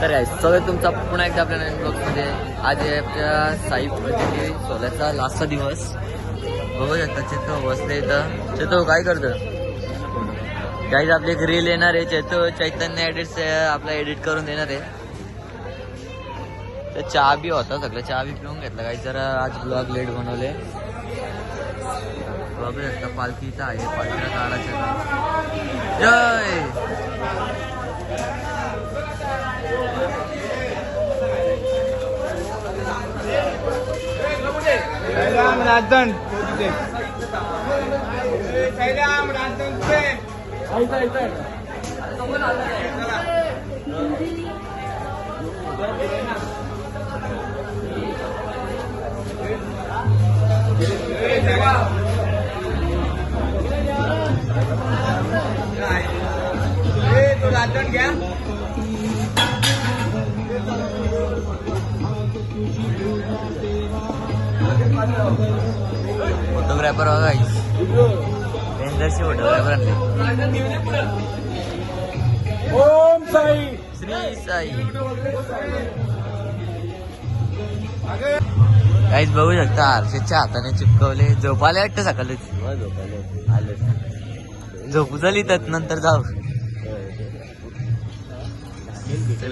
तर आहे सगळं तुमचा पुन्हा एकदा आपल्या नवीन ब्लॉगमध्ये आज आहे आपल्या साई म्हणजे सोल्याचा लास्टचा दिवस. बघू शकता चेतो बसले इथं. चेतो काय करतो काही आपली एक रील येणार आहे. चेतो चैतन्य एडिट्स आपला एडिट करून देणार आहे. तर चहा बी होता सगळं. चहा बी पिऊन घेतला. काही जरा आज ब्लॉग लेट बनवले. बघू शकता पालखीचा आहे. पालखीला काढायचं जय राम राजन फोटोग्राफर बघा रेंजरचे फोटोग्राफर आणले. ओम साई. श्री साई. काहीच बघू शकता हर्षदच्या हाताने चिपकवले. झोपाले वाटतं सकाळीच आलं झोपू झाली त्यात नंतर जाऊ.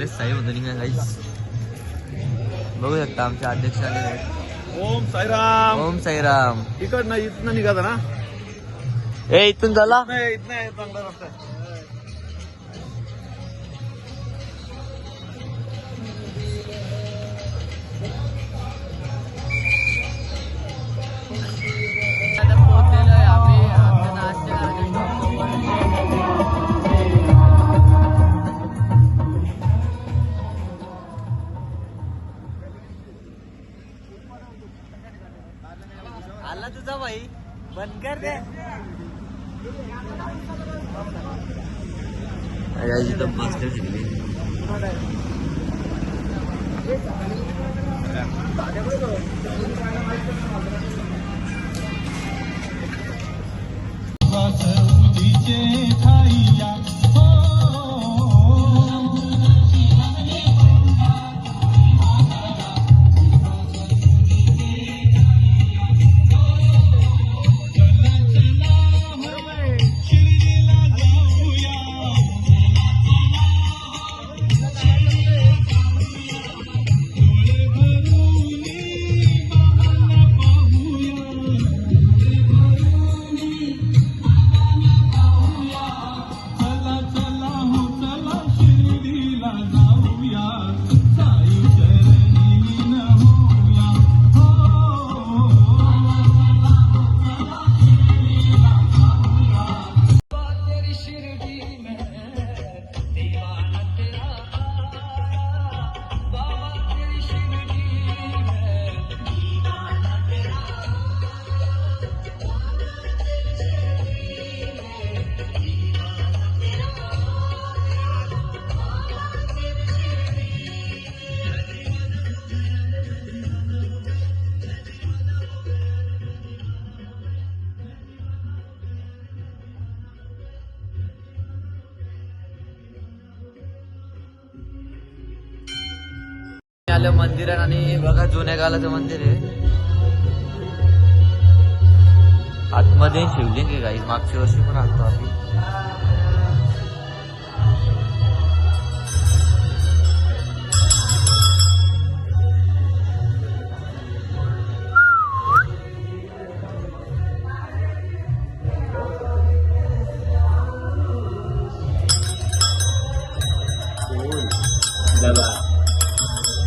साई होतं काहीच बघू शकता आमचे अध्यक्ष आलेले आहेत. ओम साईराम ओम साईराम इकडनं इथनं निघाला ना ए इथून झाला नाही इथनं आला तुझा भाई. बंद कर दे शिकली आलं मंदिरात आणि बघा जुन्या कालाचं मंदिर आहे. आतमध्ये शिवलिंग आहे काही मागच्या वर्षी पण आलतो आम्ही.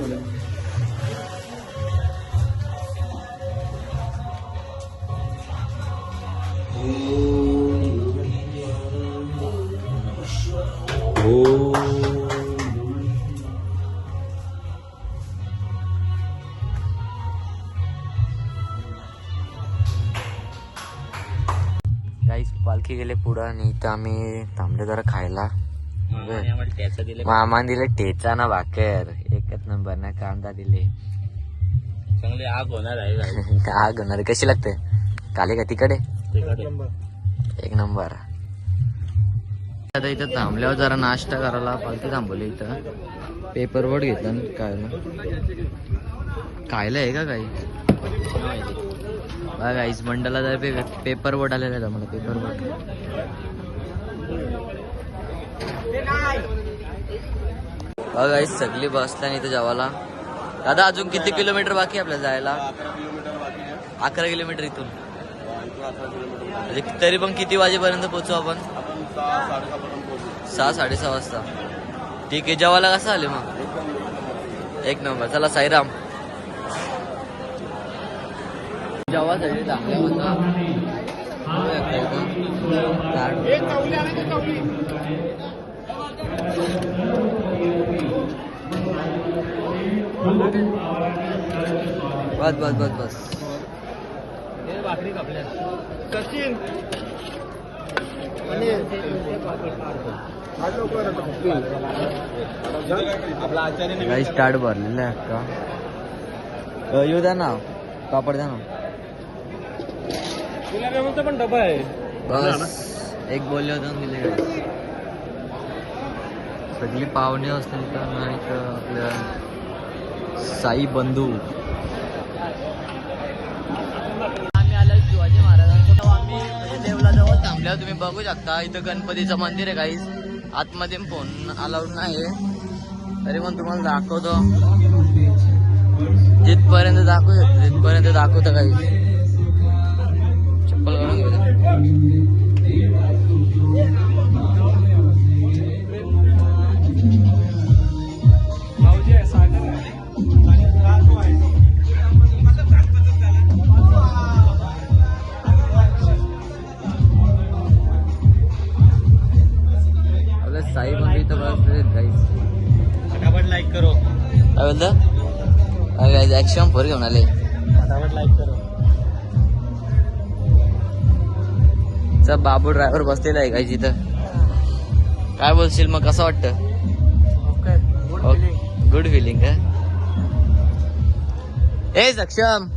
दाखवलं पालखी गेले पुढं आणि इथं आम्ही थांबले जरा खायला. मामा दिले टेचा ना भाकर. एकच नंबर ना कांदा दिले. चांगली आग होणार आहे आग होणार. कशी लागते? काले का तिकडे? एक नंबर. आता इथं थांबल्यावर जरा नाश्ता करायला पालखी थांबवली इथं. पेपर बोर्ड घेतला काय ना? खायला आहे का काही? बघा गाईस मंडला जर पेपर बोर्ड आलेला आहे मला पेपर बोर्ड बघा सगळी बसला इथं जेवायला दादा अजून किती किलोमीटर बाकी आपल्याला जायला? अकरा किलोमीटर इथून. म्हणजे तरी पण किती वाजेपर्यंत पोहोचू आपण? सहा साडेसहा वाजता. ठीक आहे जेवायला कसं आले मग? एक नंबर. चला साईराम. जेवासाठी चांगल्या होता बस बस बस बस. आपला आचार्य काही स्टार्ट भरलेलं आहे का येऊ द्या ना. पापड द्या ना. पण डबा आहे. बस. एक बोलले होते दिले. सगळी पाहुणे असतील तर नाही तर आपल्या साई बंधू. आम्ही आलो शिवाजी महाराजांचं तेव्हा आम्ही देवलाजवळ थांबल्यावर तुम्ही बघू शकता इथं गणपतीचं मंदिर आहे काहीच आतमध्ये फोन अलाउड नाही तरी पण तुम्हाला दाखवतो. जिथपर्यंत दाखवू शकतो तिथपर्यंत दाखवतो काही साई मंदिर तर बसले काहीच फटाफट लाईक करो. काय बोलतं काय ऍक्शन फोर घेऊन आले. फटाफट लाईक करो. चा बाबू ड्रायव्हर बसलेला आहे काय तिथं काय बोलशील मग? कसं वाटतं? गुड फिलिंग का? ए सक्षम!